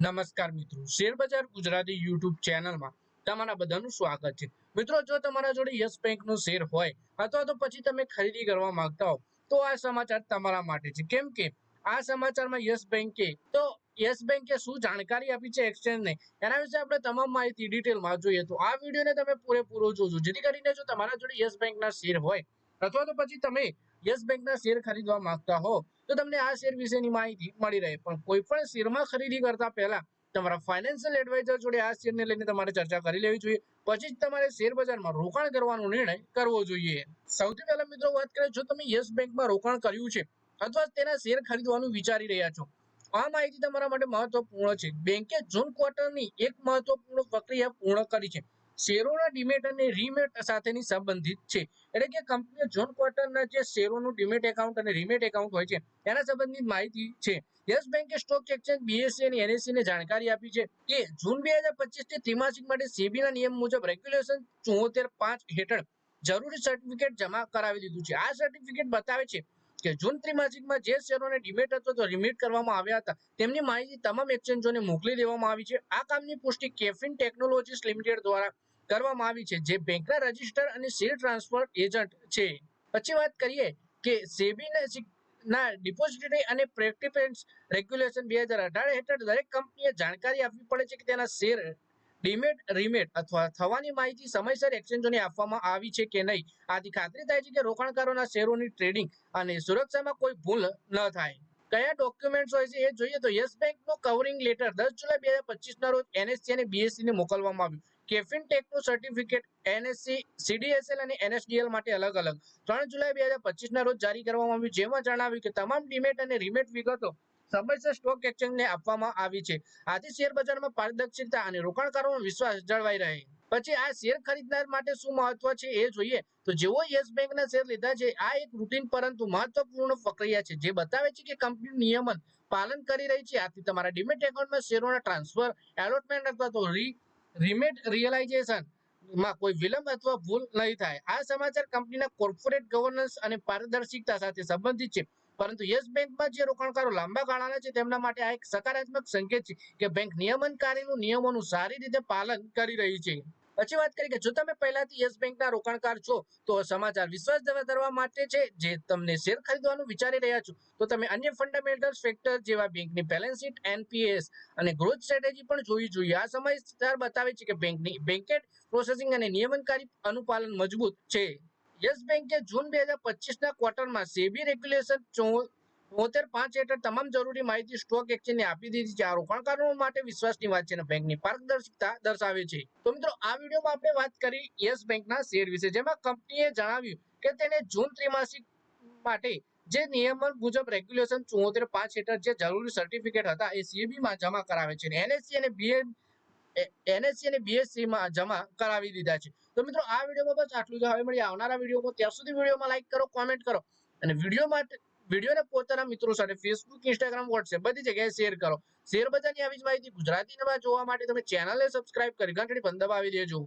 નમસ્કાર મિત્રો. શેરબજાર ગુજરાતી યુટ્યુબ ચેનલમાં તમારા બધાનું સ્વાગત છે. મિત્રો, જો તમારા જોડે યસ બેંકનો શેર હોય અથવા તો પછી તમે ખરીદી કરવા માંગતા હો, તો આ સમાચાર તમારા માટે છે. કેમ કે આ સમાચારમાં યસ બેંકે, તો યસ બેંકે શું જાણકારી આપી છે એક્સચેન્જને, એના વિશે આપણે તમામ માહિતી ડિટેલમાં જોઈએ. તો આ વિડીયોને તમે પૂરેપૂરો જોજો. જેથી કરીને જો તમારા જોડે યસ બેંકના શેર હોય અથવા તો પછી તમે યસ બેંકના શેર ખરીદવા માંગતા હો, તો તમને આ શેર વિશેની માહિતી મળી રહે. પણ કોઈ પણ શેરમાં ખરીદી કરતા પહેલા તમારા ફાઇનાન્શિયલ એડવાઇઝર જોડે આ શેરને લઈને તમારે ચર્ચા કરી લેવી જોઈએ. પછી જ તમારે શેર બજારમાં રોકાણ કરવાનો નિર્ણય કરવો જોઈએ. સૌથી પહેલા મિત્રો વાત કરીએ, જો તમે યસ બેંકમાં રોકાણ કર્યું છે, અથવા તેના શેર ખરીદવાનું વિચારી રહ્યા છો, આ માહિતી તમારા માટે મહત્વપૂર્ણ છે. બેંકે જૂન ક્વાર્ટરની એક મહત્વપૂર્ણ પ્રક્રિયા પૂર્ણ કરી છે. શેરોના ડીમેટ અને રીમેટ સાથેની સંબંધિત છે. એટલે કે કંપનીઓ જોન ક્વાર્ટરના જે શેરોનું ડીમેટ એકાઉન્ટ અને રીમેટ એકાઉન્ટ હોય છે, એના સંબંધિત માહિતી છે. યસ બેંકે સ્ટોક એક્સચેન્જ બીએસસી અને એનએસસી ને જાણકારી આપી છે કે જૂન બે હજાર પચીસથી ત્રિમાસિક માટે સેબીના નિયમ મુજબ રેગ્યુલેશન ચુમ્મોતેર પાંચ હેઠળ જરૂરી સર્ટિફિકેટ જમા કરાવી દીધું છે. આ સર્ટિફિકેટ બતાવે છે કે જૂન ત્રિમાસિકમાં જે શેરોને ડિમેટ અથવા તો રિમિટ કરવામાં આવ્યા હતા, તેમની માહિતી તમામ એક્સચેન્જોને મોકલી દેવામાં આવી છે. આ કામની પુષ્ટિ કેફિન ટેકનોલોજીસ લિમિટેડ દ્વારા કરવામાં આવી છે. જે બેંકના રજિસ્ટર અને શેર ટ્રાન્સફર એજન્ટ છે. પછી વાત કરીએ કે સેબી ના ડિપોઝિટરી અને પ્રેક્ટિપેન્ટ્સ રેગ્યુલેશન બે હજાર અઢાર હેઠળ દરેક કંપનીએ જાણકારી આપવી પડે છે કે તેના શેર ડિમેટ, રિમેટ અથવા થવાની માહિતી સમયસર એક્સચેન્જોને આપવામાં આવી છે કે નહીં. આથી ખાતરી થાય છે કે રોકાણકારોના શેરોની ટ્રેડિંગ અને સુરક્ષામાં કોઈ ભૂલ ન થાય. કયા ડોક્યુમેન્ટ્સ હોય છે એ જોઈએ તો યસ બેંકનું કવરિંગ લેટર દસ જુલાઈ બે હજાર પચીસ ના રોજ એનએસસી અને બીએસસી ને મોકલવામાં આવ્યું. કેફિન ટેકનું સર્ટિફિકેટ એનએસસી સીડીએસએલ અને એનએસડીએલ માટે અલગ અલગ. ત્રણ જુલાઈ બે હજાર ના રોજ જારી કરવામાં આવ્યું, જેમાં જણાવ્યું કે તમામ ડિમેટ અને રિમેટ વિગતો સમયસર સ્ટોક એક્સચેન્જને આપવામાં આવી છે. આથી શેર બજારમાં પારદર્શિતા અને રોકાણકારોનો વિશ્વાસ જળવાઈ રહે. પછી આ શેર ખરીદનાર માટે શું મહત્વ છે એ જોઈએ. તો જેઓ યસ બેંકના શેર લીધા છે, આ એક રૂટીન પરંતુ મહત્વપૂર્ણ પ્રક્રિયા છે, જે બતાવે છે કે કંપની નિયમન પાલન કરી રહી છે. આથી તમારા ડિમેટ એકાઉન્ટમાં શેરોના ટ્રાન્સફર એલોટમેન્ટ અથવા તો રી રિમેટ રિયલાઇઝેશનમાં કોઈ વિલંબ અથવા ભૂલ નહીં થાય. આ સમાચાર કંપનીના કોર્પોરેટ ગવર્નન્સ અને પારદર્શિકતા સાથે સંબંધિત છે. પરંતુ યસ બેંકમાં જે રોકાણકારો લાંબા ગાળાના છે, તેમના માટે આ એક સકારાત્મક સંકેત છે કે બેંક નિયમનકારીનું નિયમોનું સારી રીતે પાલન કરી રહી છે. પછી વાત કરીએ કે જો તમે પહેલાથી યસ બેંકના રોકાણકાર છો, તો સમાચાર વિશ્વાસ ધરવા માટે છે, જે તમને શેર ખરીદવાનું વિચારી રહ્યા છો. તો તમે અન્ય ફંડામેન્ટલ ફેક્ટર જેવા બેંકની બેલેન્સ શીટ એનપીએસ અને ગ્રોથ સ્ટ્રેટેજી પણ જોવી જોઈએ. આ સમાચાર બતાવે છે કે બેંકની બેન્કેટ પ્રોસેસિંગ અને નિયમનકારી અનુપાલન મજબૂત છે. યસ બેંકે જૂન બે હજાર પચીસના ક્વાર્ટરમાં સેબી રેગ્યુલેશન બોતેર પાંચ હેઠળ તમામ જરૂરી માહિતી સ્ટોક એક્સચેન્જને આપી દીધી છે. આ રોકાણકારો માટે વિશ્વાસની વાત છે અને બેંકની પારદર્શકતા દર્શાવે છે. તો મિત્રો, આ વિડીયોમાં આપણે વાત કરી યસ બેંકના શેર વિશે, જેમાં કંપનીએ જણાવ્યું કે તેને જૂન ત્રિમાસિક માટે જે નિયમન મુજબ રેગ્યુલેશન ચુમ્મોતેર પાંચ હેઠળ જે જરૂરી સર્ટિફિકેટ હતા, એ સીબીમાં જમા કરાવે છે એનએસસી અને બીએ એનએસસી અને બીએસસી માં જમા કરાવી દીધા છે. તો મિત્રો, આ વિડીયોમાં બસ આટલું જ. હવે મળી આવનારા વિડીયોમાં. ત્યાં સુધી વિડીયોમાં લાઈક કરો કોમેન્ટ કરો અને વીડિયો માટે વિડીયોને પોતાના મિત્રો સાથે ફેસબુક ઇન્સ્ટાગ્રામ વોટ્સએપ બધી જગ્યાએ શેર કરો. શેર બજારની આવી જ માહિતી ગુજરાતીમાં જોવા માટે તમે ચેનલને સબસ્ક્રાઇબ કરી ઘંટડી બંધ દબાવી દેજો.